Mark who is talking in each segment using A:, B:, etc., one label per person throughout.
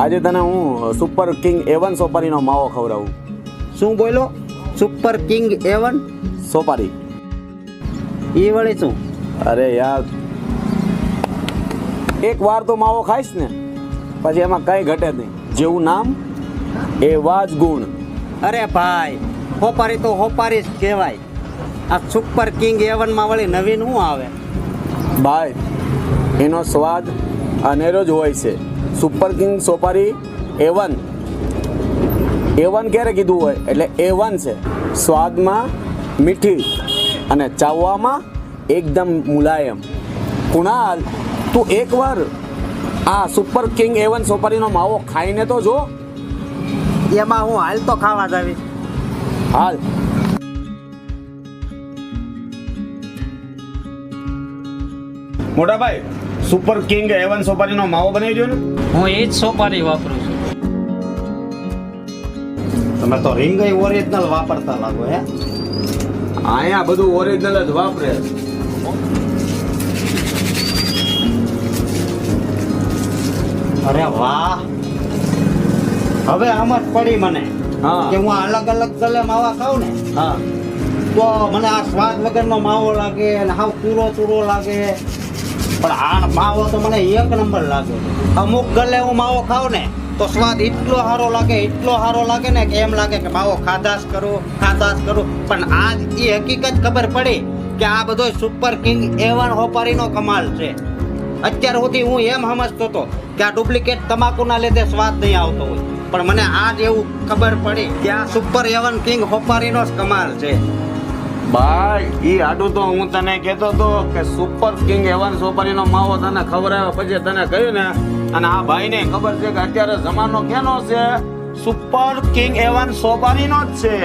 A: આજે તને હું સુપર કિંગ એવન સોપારીનો માવો ખવડાવું.
B: શું બોલો? સુપર કિંગ એવન
A: સોપારી.
B: એ વળી શું?
A: અરે યાર એક વાર તો માવો ખાઈશ ને પછી એમાં કંઈ ઘટે નહીં. જેવું નામ એવા જ ગુણ
B: અરે ભાઈ હોપારી તો હોપારી જ કહેવાય. આ સુપર કિંગ એવનમાં વળી નવીન શું આવે?
A: ભાઈ એનો સ્વાદ અનેરો જ હોય છે. સુપર કિંગ સોપારી એવન એવન ક્યારે કીધું હોય? એટલે એવન છે. સ્વાદમાં મીઠી અને ચાવવામાં એકદમ મુલાયમ. કુણાલ તું એકવાર આ સુપર કિંગ એવન સોપારીનો માવો ખાઈને તો જો.
B: એમાં હું હાલ તો ખાવા જ આવીશ.
A: હાલ. મોટા ભાઈ સુપર કિંગ એવન સોપારીનો માવો બનાવી દો ને.
C: હું એ જ સોપારી વાપરું છું.
B: તમે તો રીંગઈ ઓરિજિનલ વાપરતા લાગો હે.
A: અહીંયા બધું ઓરિજિનલ જ વાપરે.
B: અરે વાહ. હવે આમ જ પડી મને
A: હા.
B: કે હું અલગ અલગ ગલે માવા ખાઉં ને
A: હા.
B: તો મને આ સ્વાદ વગરનો માવો લાગે અને હાવ ચૂરો ચૂરો લાગે. પણ આ માવો તો મને એક નંબર લાગે અમુક ગલે હું માવો ખાવ ને, તો સ્વાદ એટલો સારો લાગે, એટલો સારો લાગે ને કે એમ લાગે કે માવો ખાધાસ કરું ખાધાસ કરું. પણ આજ એ હકીકત ખબર પડી કે આ બધો સુપર કિંગ એવન હોપારીનો કમાલ છે. અત્યાર સુધી હું એમ સમજતો હતો કે આ ડુપ્લિકેટ તમાકુના લીધે સ્વાદ નહીં આવતો હોય. પણ મને આજ એવું ખબર પડી કે આ સુપર એવન કિંગ હોપારીનો જ કમાલ છે.
A: ભાઈ ઈ આડું તો હું તને કહેતો તો કે સુપર કિંગ એવન સોપારીનો માવો તને ખબર આવ્યો પછી તને કહ્યું ને અને આ ભાઈને ખબર છે કે અત્યારે જમાનો કેનો છે? સુપર કિંગ એવન સોપારીનો જ છે.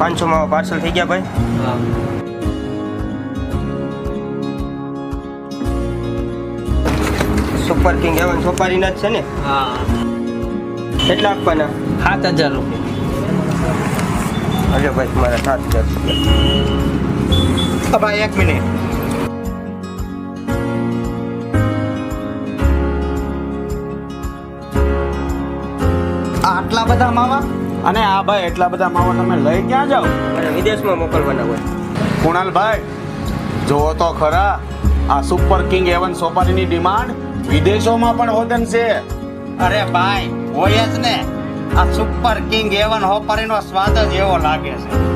D: પાંચસો માં પાર્સલ થઈ ગયા ભાઈ. સુપર કિંગ એવન સોપારીના જ છે ને?
C: હા.
D: કેટલા આપવાના?
C: સાત હજાર રૂપિયા.
D: અરે ભાઈ મારા સાત હજાર રૂપિયા.
B: ભાઈ એક મિનિટ આટલા બધા માવા?
A: અને આ ભાઈ એટલા બધા માવા તમે લઈ ક્યાં જાઓ?
D: વિદેશમાં મોકલવાના હોય.
A: કુણાલભાઈ જુઓ તો ખરા. આ સુપર કિંગ એવન સોપારીની ડિમાન્ડ વિદેશોમાં પણ હોદન છે.
B: અરે ભાઈ, હોય જ ને. આ સુપર કિંગ એવન હોપારીનો સ્વાદ જ એવો લાગે છે.